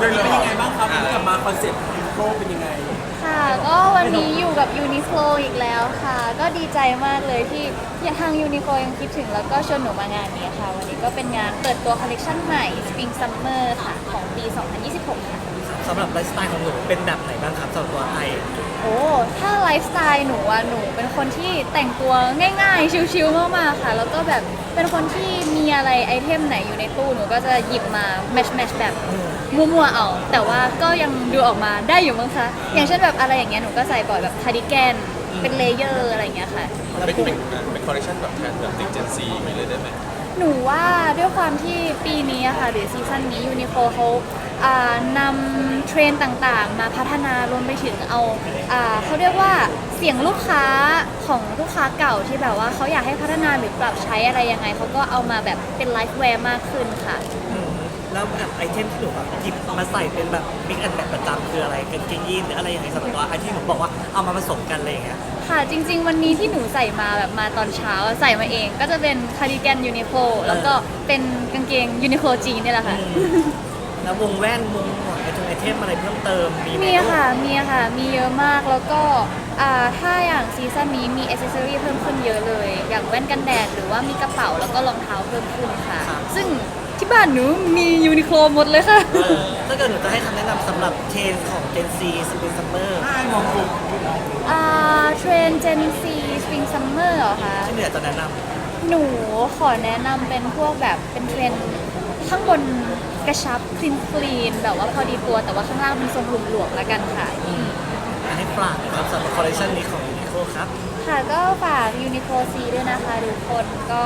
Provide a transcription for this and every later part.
วันนี้เป็นยังไงบ้างครับวันนี้กลับมาคอนเซ็ปต์โลกเป็นยังไง ค่ะก็วันนี้อยู่กับยูนิโคลอีกแล้วค่ะ ก็ดีใจมากเลยที่ยังทางยูนิโคลยังคิดถึงแล้วก็ชวนหนูมางานนี้ค่ะ วันนี้ก็เป็นงานเปิดตัวคอลเลคชันใหม่ Spring Summer ค่ะ ของปี 2026 ค่ะ สำหรับไลฟ์สไตล์ของหนูเป็นแบบไหนบ้างครับสำหรับตัวไอโอ้ถ้าไลฟ์สไตล์หนูอะหนูเป็นคนที่แต่งตัวง่ายๆ ชิลๆมากๆค่ะ แล้วก็แบบ เป็นคนที่มีอะไรไอเทมไหนอยู่ในตู้หนูก็จะหยิบมาแมชแมชแบบมั่วๆเอา แต่ว่าก็ยังดูออกมาได้อยู่มั้งคะ อย่างเช่นแบบอะไรอย่างเงี้ยหนูก็ใส่บ่อยแบบคาร์ดิแกนเป็นเลเยอร์อะไรอย่างเงี้ยค่ะ เป็นเป็นเป็นคอลเลคชันแบบแทนแบบติ๊กเจนซีไปเลยได้ไหม หนูว่าด้วยความที่ปีนี้อะค่ะหรือซีซั่นนี้ยูนิโคเขาอ่านำเทรนด์ต่างๆ มาพัฒนารวมไปถึงเอาอ่าเขาเรียกว่าเสียงลูกค้าของลูกค้าเก่าที่แบบว่าเขาอยากให้พัฒนาหรือปรับใช้อะไรยังไงเขาก็เอามาแบบเป็นไลฟ์แวร์มากขึ้นค่ะ แล้วแบบไอเทมที่หนูแบบหยิบมาใส่เป็นแบบบิ๊กแอนแบบประจำคืออะไรกางเกงยีนหรืออะไรยังไงสำหรับตัวไอที่หนูบอกว่าเอามาผสมกันอะไรอย่างเงี้ยค่ะจริง ๆ วันนี้ที่หนูใส่มาแบบมาตอนเช้าใส่มาเอง ก็จะเป็นคาร์ดิแกนยูนิโคแล้วก็เป็นกางเกงยูนิโคจีนนี่แหละค่ะ แล้ววงแว่นวงหมวกไอทงไอเทมอะไรเพิ่มเติมมีไหมมีค่ะมีค่ะ มีเยอะมากแล้วก็อ่าถ้าอย่างซีซั่นนี้มีอ c เซสซอรี่เพิ่มขึ้นเยอะเลย อย่างแว่นกันแดดหรือว่ามีกระเป๋าแล้วก็รองเท้าเพิ่มขึ้นค่ะ ซึ่ง ที่บ้านหนูมียูนิโคลหมดเลยค่ะ เออถ้าเกิดหนูจะให้คำแนะนำสำหรับเทรนด์ของ Gen Z Spring Summer ใช่มองกลุ่มอ่าเทรนเจนซีสปริงซัมเมอร์เหรอคะ ที่เหนือจะแนะนหนูขอแนะนำเป็นพวกแบบเป็นเทรนข้างบนกระชับคลีนคลีนแบบว่าพอดีตัวแต่ว่าข้างล่างเป็นทรงหลวมๆแล้วกันค่ะำให้ฝากนะครับสำหรับคอลเลคชันนี้ของ Uniqlo ครับ ค่ะก็ฝาก Uniqlo C ด้วยนะคะทุกคนก็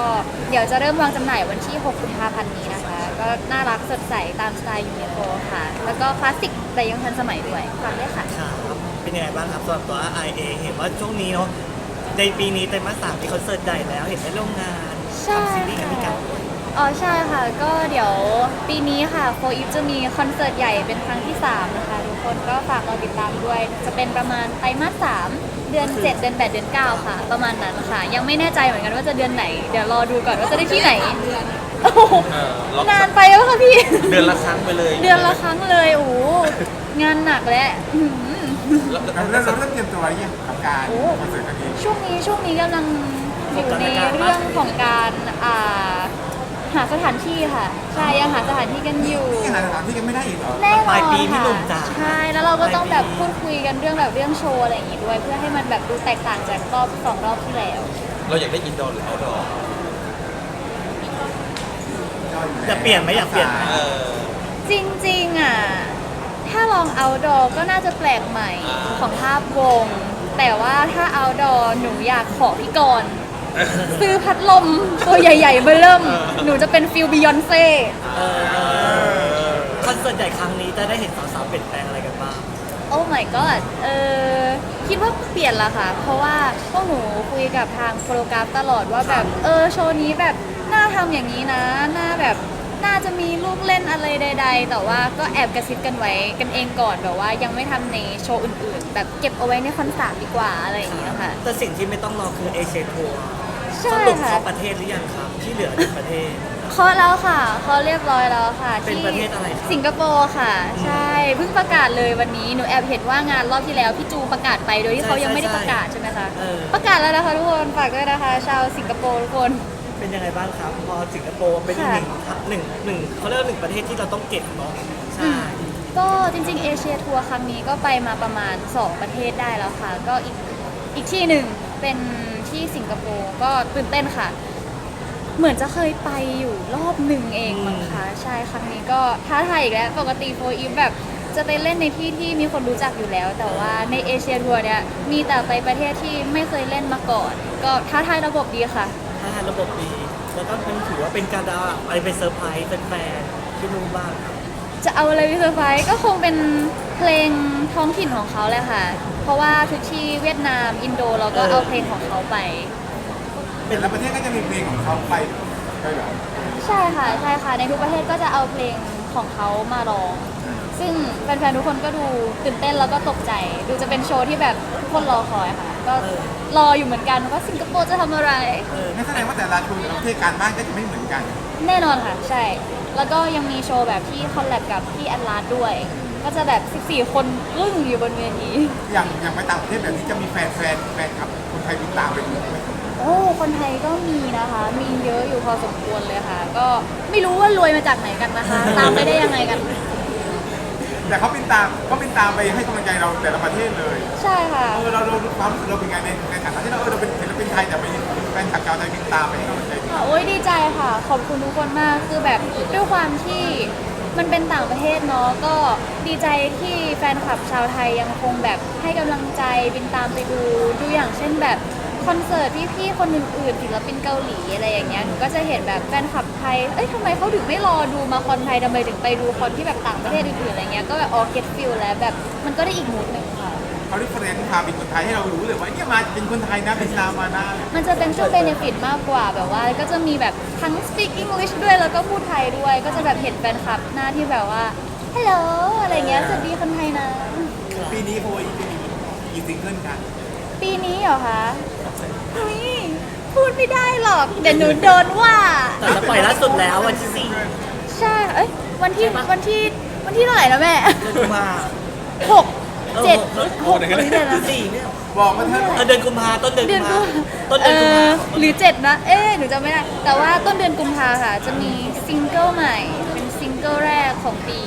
เดี๋ยวจะเริ่มวางจำหน่ายวันที่ 6 กุมภาพันธ์นี้นะคะ ก็น่ารักสดใสตามสไตล์ Uniqlo ค่ะ แล้วก็คลาสสิกแต่ยังทันสมัยด้วยฝากด้วยค่ะ ครับเป็นยังไงบ้างครับสำหรับตัวไอเองเห็นว่าช่วงนี้เนาะในปีนี้ไตรมาสสามมีคอนเสิร์ตใหญ่แล้วเห็นได้ร่วมงานใช่ ทำซีรีส์กันด้วยกันอ๋อใช่ค่ะ ก็เดี๋ยวปีนี้ค่ะโฟอีฟจะมีคอนเสิร์ตใหญ่เป็นครั้งที่ 3 นะคะ ทุกคนก็ฝากเราติดตามด้วย จะเป็นประมาณไตรมาส3 เดือน7เดือน8เดือน9ค่ะ ประมาณนั้นค่ะ ยังไม่แน่ใจเหมือนกันว่าจะเดือนไหน เดี๋ยวรอดูก่อนว่าจะได้ที่ไหนโอ้โหเออล็อกนานไปแล้วค่ะพี่ เดือนละครั้งไปเลยเดือนละครั้งเลยโอ้โหงานหนักและอื้อหือ แล้วเราเริ่มเราเริ่มเตรียมตัวอะไรยังกับการโอ้ คอนเสิร์ตครั้งนี้ช่วงนี้ช่วงนี้กำลังอยู่ในเรื่องของการอ่า หาสถานที่ค่ะ ใช่ยังหาสถานที่กันอยู่นี่ขนาดสถานที่กันไม่ได้อีกเหรอ แน่นอนปลายปีพี่ค่ะหนุ่มจ๋าใช่แล้วเราก็ต้องแบบปลายปีพูดคุยกันเรื่องแบบเรื่องโชว์อะไรอย่างงี้ด้วย เพื่อให้มันแบบดูแตกต่างจากรอบสองรอบที่แล้ว เราอยากได้อินดอร์หรือเอาดอร์อยากเปลี่ยนไหมอยากเปลี่ยนไหม เออ จริงๆอะ ถ้าลอง outdoor ก็น่าจะแปลกใหม่อ่า ของภาพวง แต่ว่าถ้า outdoor หนูอยากขอพี่กรณ์ ซื้อพัดลมตัวใหญ่ ๆ เบอร์เริ่ม หนูจะเป็นฟิลบิยอนเซ่เออคอนเสิร์ตใหญ่ครั้งนี้จะได้เห็นสาวๆเปลี่ยนแปลงอะไรกันบ้าง โอ้ my god เออคิดว่าเปลี่ยนละค่ะ เพราะว่าพวกหนูคุยกับทางโฟโตกราฟตลอดว่าแบบเออโชว์นี้แบบน่าทำอย่างนี้นะน่าแบบน่าจะมีลูกเล่นอะไรใด ๆ แต่ว่าก็แอบกระซิบกันไว้กันเองก่อนแบบว่ายังไม่ทำในโชว์อื่นๆ แบบเก็บเอาไว้ในคอนเสิร์ตดีกว่าอะไรอย่างเงี้ยค่ะ แต่สิ่งที่ไม่ต้องรอคือเอเชียทัวร์ ใช่สรุปค่ะเข้าประเทศหรือยังครับ ที่เหลือเป็นประเทศ เคาะแล้วค่ะเขาเรียบร้อยแล้วค่ะเป็นประเทศอะไรครับ สิงคโปร์ค่ะ ใช่เพิ่งประกาศเลยวันนี้หนูแอบเห็นว่างานรอบที่แล้วพี่จูประกาศไปโดยที่เขายังไม่ได้ประกาศใช่ไหมคะเออ ประกาศแล้วนะคะทุกคนฝากด้วยนะคะ ชาวสิงคโปร์ทุกคน เป็นยังไงบ้างครับ พอสิงคโปร์เป็นอีกหนึ่งหนึ่งหนึ่งเขาเรียกว่าหนึ่งประเทศที่เราต้องเก็บเนาะใช่ ก็จริงๆเอเชียทัวร์ครั้งนี้ก็ไปมาประมาณ 2 ประเทศได้แล้วค่ะ ก็อีกอีกที่หนึ่งเป็น ที่สิงคโปร์ก็ตื่นเต้นค่ะ เหมือนจะเคยไปอยู่รอบหนึ่งเองมั้งคะใช่ครั้งนี้ก็ท้าทายอีกแล้ว ปกติโฟอีฟแบบจะไปเล่นในที่ที่มีคนรู้จักอยู่แล้ว แต่ว่าในเอเชียทัวร์เนี่ยมีแต่ไปประเทศที่ไม่เคยเล่นมาก่อน ก็ท้าทายระบบดีค่ะ ถ้าระบบดี แล้วก็เป็นถือว่าเป็นการดาวอะไรไปเซอร์ไพรส์แฟนๆที่รู้บ้างครับจะเอาอะไรไปเซอร์ไพรส์ก็คงเป็น เพลงท้องถิ่นของเขาแหละค่ะ เพราะว่าทุกที่เวียดนาม อินโดเราก็เอาเพลงของเขาไปแต่ละประเทศก็จะมีเพลงของเขาไปไปเหรอใช่ค่ะใช่ค่ะ ในทุกประเทศก็จะเอาเพลงของเขามาร้อง ซึ่งแฟนๆทุกคนก็ดูตื่นเต้นแล้วก็ตกใจ ดูจะเป็นโชว์ที่แบบทุกคนรอคอยค่ะ ก็รออยู่เหมือนกันว่าสิงคโปร์จะทำอะไรเออนั่นแสดงว่าแต่ละทัวร์แต่ละประเทศการบ้านก็จะไม่เหมือนกัน แน่นอนค่ะ ใช่ แล้วก็ยังมีโชว์แบบที่คอลแลบกับพี่แอนลาสด้วย ก็จะแบบ 14 คนรึ่งอยู่บนเวทีอย่างอย่างไปต่างประเทศแบบนี้จะมีแฟนแฟนแฟนคลับคนไทยติดตามไปดูไหมโอ้ คนไทยก็มีนะคะ มีเยอะอยู่พอสมควรเลยค่ะ ก็ไม่รู้ว่ารวยมาจากไหนกันนะคะ ตามไปได้ยังไงกัน แต่เขาเป็นตามเขาเป็นตามไปให้กำลังใจเราแต่ละประเทศเลยใช่ค่ะ เออเราเราความรู้สึกเราเป็นไงในในฐานะที่เราเออเราเป็นศิลปินไทยแต่ไปแฟนคลับชาวไทยติดตามไปให้กำลังใจ ค่ะโอ้ยดีใจค่ะ ขอบคุณทุกคนมาก คือแบบด้วยความที่ มันเป็นต่างประเทศเนาะก็ดีใจที่แฟนคลับชาวไทยยังคงแบบให้กำลังใจบินตามไปดูดูอย่างเช่นแบบคอนเสิร์ตที่พี่คนอื่นๆศิลปินเกาหลีอะไรอย่างเงี้ยหนูก็จะเห็นแบบแฟนคลับไทยเอ้ยทำไมเขาถึงไม่รอดูมาคอนไทยทำไมถึงไปดูคอนที่แบบต่างประเทศอื่นๆอะไรเงี้ยก็แบบออเก็ตฟิลแล้วแบบมันก็ได้อีกมูดหนึ่งค่ะ เขาเรียกเรนพาเป็นคนไทยให้เรารู้เลยว่าเนี่ยมาเป็นคนไทยนะเป็นตามมานะมันจะเป็นช่วงเบเนฟิตมากกว่าแบบว่าก็จะมีแบบทั้ง speak English ด้วยแล้วก็พูดไทยด้วย ก็จะแบบเห็นแฟนคลับหน้าที่แบบว่าฮัลโหลอะไรเงี้ยสวัสดีคนไทยนะ ปีนี้โฮอีจะมีกี่ซิงเกิลกันปีนี้เหรอคะเฮ้ยพูดไม่ได้หรอก เดี๋ยวหนูโดนว่า แต่จะปล่อยล่าสุดแล้ววันที่สี่ใช่ เอ้ยวันที่ใช่ปะวันที่วันที่เท่าไหร่นะแม่เดือนกุมภาหก เจ็ดหกหรือเดือนะสี่เนี่ยบอกมาเถอะเออเดือนกุมภาต้นเดือนเดืกุอนมกุภามต้นเดือนกุมภาหรือเจ็ดนะ เอ๊ะหนูจำไม่ได้ แต่ว่าต้นเดือนกุมภาค่ะ จะมีซิงเกิลใหม่ เป็นซิงเกิลแรกของปี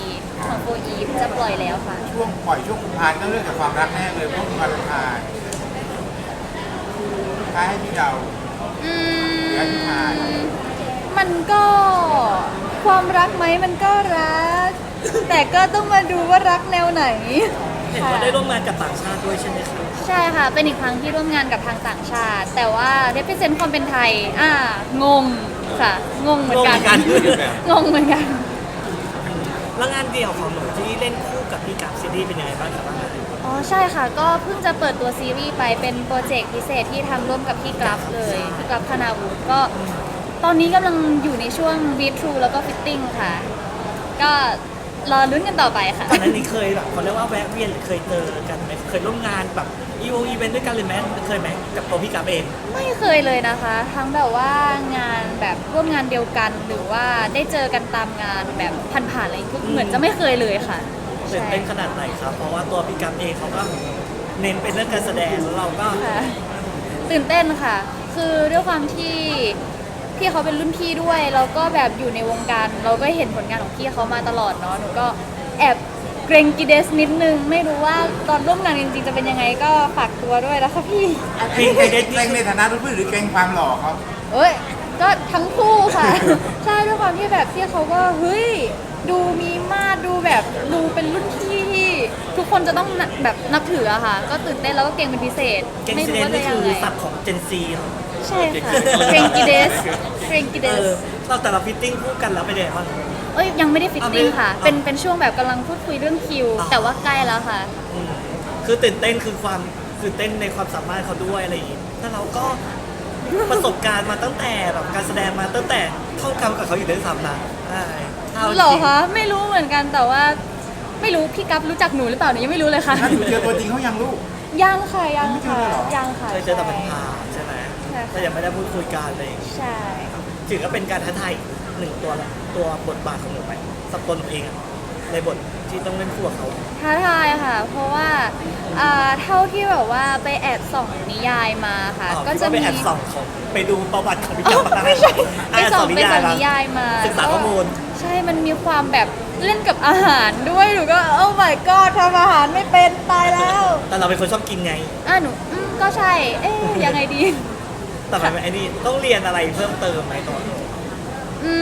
ของโฟอีฟจะปล่อยแล้วค่ะ ช่วงปล่อยช่วงกุมภาพันธ์ก็เรื่องจากความรักแน่เลยเพราะกุมภาพันธ์ท้ายให้พี่เดา อืให้พี่ทายมันก็ความรักไหมมันก็รัก แต่ก็ต้องมาดูว่ารักแนวไหน เห็นว่าได้ร่วมงานกับต่างชาติด้วยใช่ไหมครับใช่ค่ะ เป็นอีกครั้งที่ร่วมงานกับทางต่างชาติ แต่ว่า represent ความเป็นไทย อ่างงค่ะงงเหมือนกันงงเหมือนกัน งงเหมือนกัน แล้วงานเดี่ยวของหนูที่เล่นคู่กับพี่กับซีรีส์เป็นยังไงบ้างครับบ้างอ๋อใช่ค่ะ ก็เพิ่งจะเปิดตัวซีรีส์ไปเป็นโปรเจกต์พิเศษที่ทำร่วมกับพี่กราฟเลยพี่กราฟคณาวุฒิก็ตอนนี้กำลังอยู่ในช่วงวีทรูแล้วก็ฟิตติ้งค่ะ ก็ รอลุ้นกันต่อไปค่ะ ก่อนหน้านี้เคยแบบเขาเรียกว่าแวะเวียนหรือเคยเจอกันไหมเคยร่วมงานแบบอีวงอีเวนต์ด้วยกันเลยไหมเคยไหมกับตัวพี่กับเอง ไม่เคยเลยนะคะ ทั้งแบบว่างานแบบร่วมงานเดียวกัน หรือว่าได้เจอกันตามงานแบบผ่านๆอะไรก็เหมือนจะไม่เคยเลยค่ะตื่นเต้นขนาดไหนครับ เพราะว่าตัวพี่กับเองเขาก็เน้นเป็นเรื่องการแสดงแล้วเราก็ ค่ะ ตื่นเต้นค่ะ คือด้วยความที่ พี่เขาเป็นรุ่นพี่ด้วยแล้วก็แบบอยู่ในวงการ เราก็เห็นผลงานของพี่เขามาตลอดเนาะหนูก็แอบเกรงกิเดสนิดนึง ไม่รู้ว่าตอนร่วมงานจริงๆจะเป็นยังไงก็ฝากตัวด้วยนะคะพี่เพลงไทยเด็ดเกรงในฐานะรุ่นพี่หรือเกรงความหล่อเขาเอ้ยก็ทั้งคู่ค่ะ ใช่ด้วยความที่แบบพี่เขาก็เฮ้ยดูมีมาดดูแบบดูเป็นรุ่นพี่ที่ทุกคนจะต้องแบบนับถืออะค่ะ ก็ตื่นเต้นแล้วก็เก่งเป็นพิเศษเกงไม่ซีรู้เดนว่าจะนี่ยัคืงอไง ศัพท์ของเจนซีเหรอ ใช่ค่ะเกรงกิเดสเกรงกิเดเอส อเราแต่เราฟิตติ้งคู่กันแล้วไปนยังไงบ้าง เอ้ยยังไม่ได้ฟิตติ้งอะไม่ค่ะอะเป็นเป็นช่วงแบบกำลังพูดคุยเรื่องคิว อะแต่ว่าใกล้แล้วค่ะ อืมคือตื่นเต้นคือความตื่นเต้นในความสามารถเขาด้วยอะไรอย่างงี้แต่เราก็ประสบการณ์มาตั้งแต่แบบการแสดงมาตั้งแต่เท่ากันกับเขาอยู่ด้วยซ้ำนะใช่เท่าจงหรอคะไม่รู้เหมือนกันแต่ว่า ไม่รู้พี่กัฟรู้จักหนูหรือเปล่าหนูยังไม่รู้เลยค่ะ ถ้าหนูเจอตัวจริงเขายังลูก ยังค่ะยังไม่เจอค่ะเลยเหรอยังค่ะเคยเจอแต่ผ่านๆใช่ไหมใช่ค่ะแต่ยังไม่ได้พูดคุยกันอะไรอย่างงี้ใช่ ถือว่าเป็นการท้าทายหนึ่งตัวละตัวบทบาทของหนูไหมสำหรับตัวหนูเองอะในบทที่ต้องเล่นคู่กับเขาท้าทายค่ะ เพราะว่าอ่าเท่าที่แบบว่าไปแอบส่องนิยายมาค่ะ อ๋อก็ที่จะว่าไปมี แอบส่องของไปดูประวัติของพี่อ๋เจ้าอมาไม่ใช่ไปอ่านส่องไปส่องนิยายมาศึกษาข้อมูล ใช่มันมีความแบบเล่นกับอาหารด้วยหนูก็โอ้ my god ทำอาหารไม่เป็นตายแล้วแต่เราเป็นคนชอบกินไง อะหนูอืมก็ใช่ เอ๊ยยังไงดี แต่มันเป็นไอ้นี่ต้องเรียนอะไรเพิ่มเติมไหมตอนนี้อื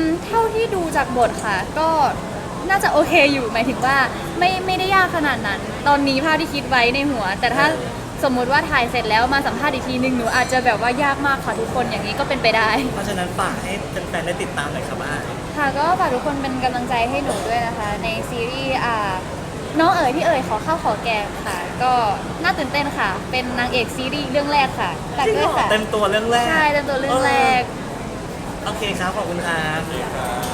มเท่าที่ดูจากบทค่ะ ก็น่าจะโอเคอยู่หมายถึงว่าไม่ไม่ได้ยากขนาดนั้น ตอนนี้ภาพที่คิดไว้ในหัว แต่ถ้าสมมุติว่าถ่ายเสร็จแล้วมาสัมภาษณ์อีกทีนึงหนูอาจจะแบบว่ายากมากค่ะทุกคนอย่างนี้ก็เป็นไปได้ เพราะฉะนั้นฝากให้แฟนๆได้ติดตามหน่อยครับว่าค่ะก็ฝากทุกคนเป็นกำลังใจให้หนูด้วยนะคะ ในซีรีส์อ่า น้องเอ๋ยพี่เอ๋ยขอข้าวขอแกงค่ะ ก็น่าตื่นเต้นค่ะ เป็นนางเอกซีรีส์เรื่องแรกค่ะฝากด้วยค่ะเต็มตัวเรื่องแรกใช่เต็มตัวเรื่องแรก โอเคครับ ขอบคุณครับ